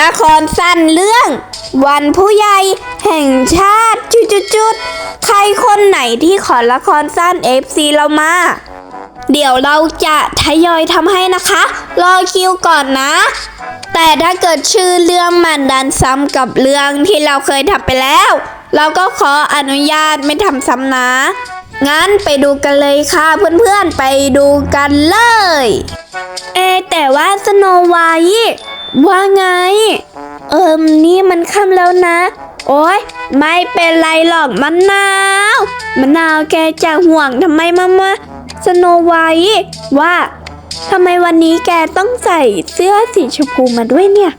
ละครสั้นเรื่อง วันผู้ใหญ่แห่งชาติจุดๆใครคนไหนที่ขอละครสั้น FC เรามา เดี๋ยวเราจะทยอยทำให้นะคะ รอคิวก่อนนะ แต่ถ้าเกิดชื่อเรื่องมันดันซ้ำกับเรื่องที่เราเคยทำไปแล้ว เราก็ขออนุญาตไม่ทำซ้ำนะ งั้นไปดูกันเลยค่ะเพื่อนๆไปดูกันเลย เอ แต่ว่าสโนไวท์ว่าไง เอิมนี่มันค่ำแล้วนะ โอ้ยไม่เป็นไรหรอกมะนาวมะนาวแกจะห่วงทำไมมามาสโนไวท์ว่าทำไมวันนี้แกต้องใส่เสื้อสีชมพูมาด้วยเนี่ย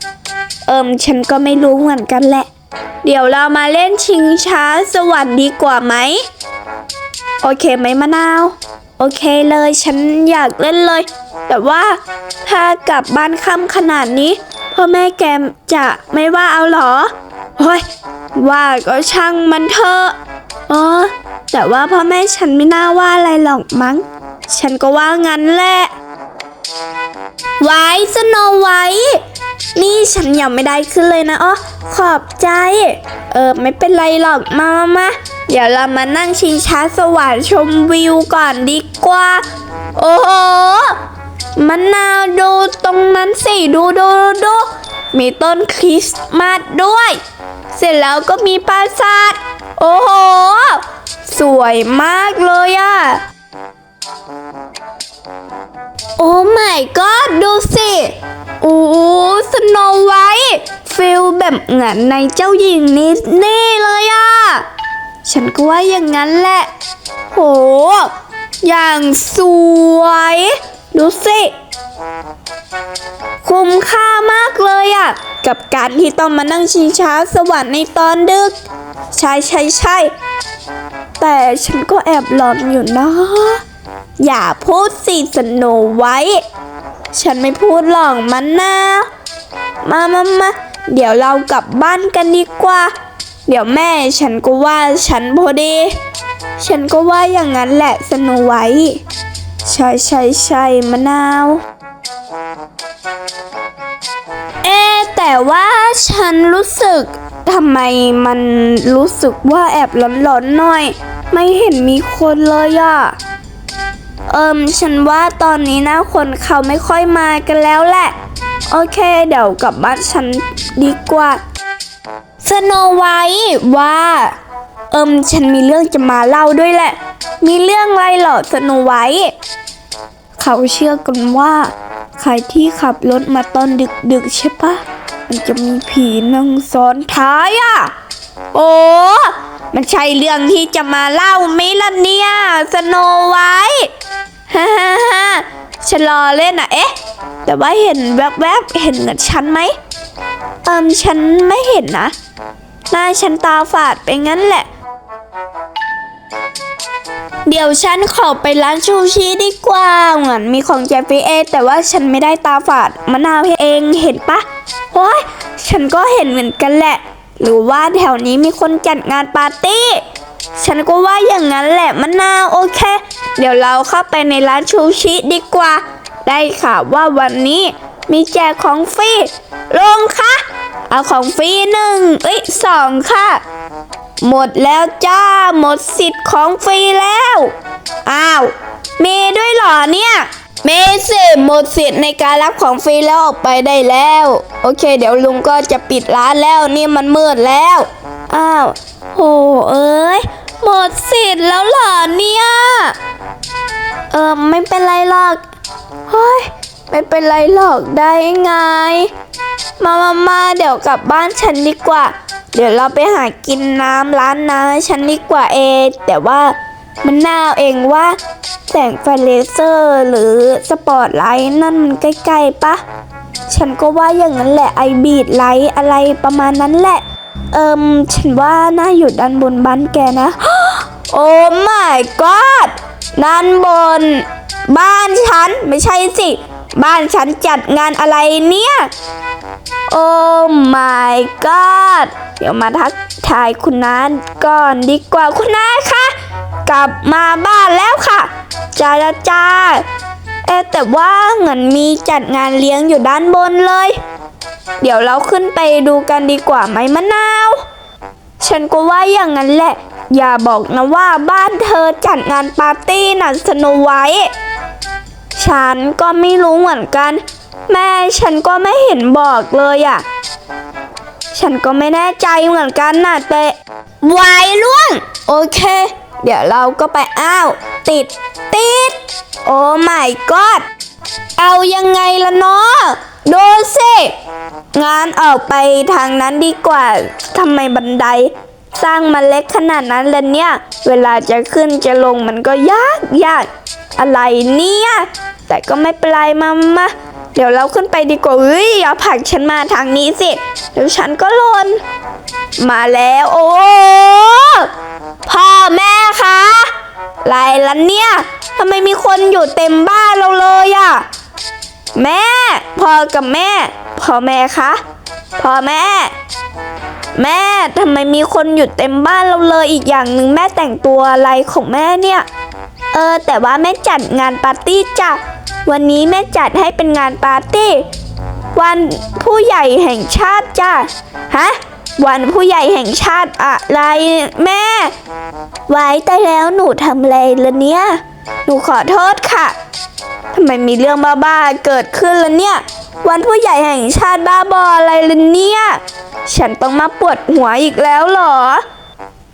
เอิมฉันก็ไม่รู้เหมือนกันแหละ เดี๋ยวเรามาเล่นชิงช้าสวรรค์ดีกว่าไหม โอเคไหมมะนาว โอเคเลยฉันอยากเล่นเลย แต่ว่าถ้ากลับบ้านค่ำขนาดนี้ พ่อแม่แกจะไม่ว่าเอาหรอเฮ้ยว่าก็ช่างมันเถอะอ๋อแต่ว่าพ่อแม่ฉันไม่น่าว่าอะไรหรอกมั้ง ฉันก็ว่างั้นแหละไว้สโนไว้ นี่ฉันยังไม่ได้ขึ้นเลยนะอ๋อขอบใจ เออไม่เป็นไรหรอกมามามาเดี๋ยวเรามานั่งชิงช้าสวรรค์ชมวิวก่อนดีกว่า โอ้โหมะนาวดูตรงนั้นสิดูดูดูมีต้นคริสต์มาสด้วย เสร็จแล้วก็มีปราสาท โอ้โห สวยมากเลยอะ แบบเหมือนในเจ้าหญิงนิสนี่เลยอะ ฉันก็ว่าอย่างนั้นแหละ โห อย่างสวย ดูสิ คุ้มค่ามากเลยอะกับการที่ต้องมานั่งชิงช้าสวรรค์ในตอนดึก ใช่ใช่ใช่แต่ฉันก็แอบหลอนอยู่นะ อย่าพูดสิสโนไว้ ฉันไม่พูดหรอกมันนะ มามามา เดี๋ยวเรากลับบ้านกันดีกว่า เดี๋ยวแม่ฉันก็ว่าฉันพอดี ฉันก็ว่าอย่างนั้นแหละสโนไว้ใช่ใช่ใช่มะนาว เอ๊แต่ว่าฉันรู้สึกทำไมมันรู้สึกว่าแอบร้อนๆหน่อย ไม่เห็นมีคนเลยอะเอิมฉันว่าตอนนี้นะคนเขาไม่ค่อยมากันแล้วแหละ โอเค เดี๋ยวกลับบ้านฉันดีกว่าสโนไวท์ว่า เอิมฉันมีเรื่องจะมาเล่าด้วยแหละ มีเรื่องอะไรเหรอสโนไวท์เขาเชื่อกันว่า ใครที่ขับรถมาตอนดึกๆใช่ปะมันจะมีผีนั่งซ้อนท้ายอะ โอ้มันใช่เรื่องที่จะมาเล่าไหมล่ะเนี่ยสโนไวท์ฮ่าฮ่าฮ่าฉันรอเล่นอะ เอ๊ะ แต่ว่าเห็นแวบๆ เห็นเหมือนฉันไหมเอิมฉันไม่เห็นนะหน้าฉันตาฝาดไปงั้นแหละ เดี๋ยวฉันขอไปร้านชูชีดีกว่าเหมือนมีของแจฟีเอ แต่ว่าฉันไม่ได้ตาฝาดมะนาวเองเห็นปะโอ้ยฉันก็เห็นเหมือนกันแหละ หรือว่าแถวนี้มีคนจัดงานปาร์ตี้ฉันก็ว่าอย่างนั้นแหละมะนาวโอเค เดี๋ยวเราเข้าไปในร้านชูชิดีกว่า ได้ข่าวว่าวันนี้มีแจกของฟรีลงค่ะ เอาของฟรีหนึ่งเอ้ยสองค่ะ หมดแล้วจ้า หมดสิทธิ์ของฟรีแล้ว อ้าว เมย์ด้วยเหรอเนี่ย เมย์สิหมดสิทธิ์ในการรับของฟรีแล้วออกไปได้แล้ว โอเค เดี๋ยวลุงก็จะปิดร้านแล้วนี่มันมืดแล้ว อ้าวโหเอ้ยหมดสิทธิ์แล้วเหรอเนี่ย เออไม่เป็นไรหรอก เฮ้ย ไม่เป็นไรหรอกได้ไง มามามาเดี๋ยวกลับบ้านฉันดีกว่า เดี๋ยวเราไปหากินน้ำร้านน้ำฉันดีกว่าเอแต่ว่ามันน่าเองว่าแสงไฟเลเซอร์หรือสปอตไลท์นั่นมันใกล้ๆปะ ฉันก็ว่าอย่างนั้นแหละไอบีดไลท์อะไรประมาณนั้นแหละ เอิมฉันว่าน่าอยู่ด้านบนบ้านแกนะ โอ้ my god ด้านบน บ้านฉันไม่ใช่สิ บ้านฉันจัดงานอะไรเนี่ย โอ้ my god เดี๋ยวมาทักทายคุณน้าก่อนดีกว่าคุณน้าคะกลับมาบ้านแล้วค่ะจ้าจ้าเอแต่ว่าเหมือนมีจัดงานเลี้ยงอยู่ด้านบนเลย เดี๋ยวเราขึ้นไปดูกันดีกว่าไหมมะนาว ฉันก็ว่าอย่างนั้นแหละ อย่าบอกนะว่าบ้านเธอจัดงานปาร์ตี้น่ะสโนไวท์ ฉันก็ไม่รู้เหมือนกัน แม่ฉันก็ไม่เห็นบอกเลยอะ่ะ ฉันก็ไม่แน่ใจเหมือนกันน่ะแต่วายล่วงโอเค เดี๋ยวเราก็ไปอ้าว ติด ติด โอ้ my god เอายังไงล่ะเนาะดูสิงานออกไปทางนั้นดีกว่าทำไมบันได สร้างมาเล็กขนาดนั้นเลยเนี่ย เวลาจะขึ้นจะลงมันก็ยากยากอะไรเนี่ย แต่ก็ไม่เป็นไรมามาเดี๋ยวเราขึ้นไปดีกว่าเฮ้ยอย่าผลักฉันมาทางนี้สิเดี๋ยวฉันก็หล่นมาแล้วโอ้พ่อแม่คะไรล่ะเนี่ยทำไมมีคนอยู่เต็มบ้านเราเลยอะแม่พ่อกับแม่พ่อแม่คะพ่อแม่ แม่ทำไมมีคนอยู่เต็มบ้านเราเลยอีกอย่างหนึ่งแม่แต่งตัวอะไรของแม่เนี่ย เออ แต่ว่าแม่จัดงานปาร์ตี้จ้ะ วันนี้แม่จัดให้เป็นงานปาร์ตี้ วันผู้ใหญ่แห่งชาติจ้ะฮะวันผู้ใหญ่แห่งชาติอะไรแม่ ไว้แต่แล้วหนูทำอะไรละเนี่ย หนูขอโทษค่ะทำไมมีเรื่องบ้าๆเกิดขึ้นล้วเนี่ย วันผู้ใหญ่แห่งชาติบ้าบออะไรละเนี่ย ฉันต้องมาปวดหัวอีกแล้วหรอ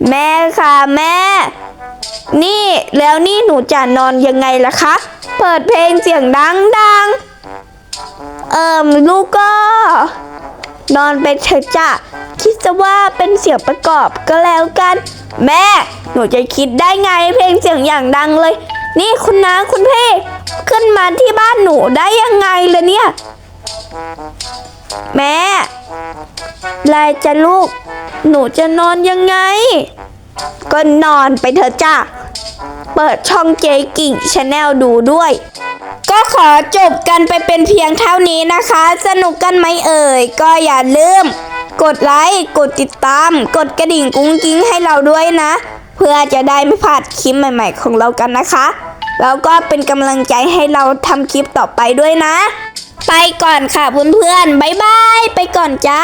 แม่ค่ะแม่ นี่แล้วนี่หนูจะนอนยังไงล่ะคะ เปิดเพลงเสียงดังๆเอิมลูกก็ นอนไปเถอะจ้ะคิดซะว่าเป็นเสียงประกอบก็แล้วกัน แม่ หนูจะคิดได้ไงเพลงเสียงอย่างดังเลย นี่คุณน้าคุณพี่ขึ้นมาที่บ้านหนูได้ยังไงล่ะเนี่ย แม่ลายจะลูก หนูจะนอนยังไง ก็นอนไปเถอะจ้ะเปิดช่องเจกิ่งชาแนลดูด้วย ก็ขอจบกันไปเป็นเพียงเท่านี้นะคะ สนุกกันไหมเอ่ย ก็อย่าลืม กดไลค์ กดติดตาม กดกระดิ่งกุ้งกิ้งให้เราด้วยนะ เพื่อจะได้ไม่พลาดคลิปใหม่ ๆ ของเรากันนะคะ แล้วก็เป็นกำลังใจให้เราทำคลิปต่อไปด้วยนะ ไปก่อนค่ะเพื่อนๆบ๊ายบาย ไปก่อนจ้า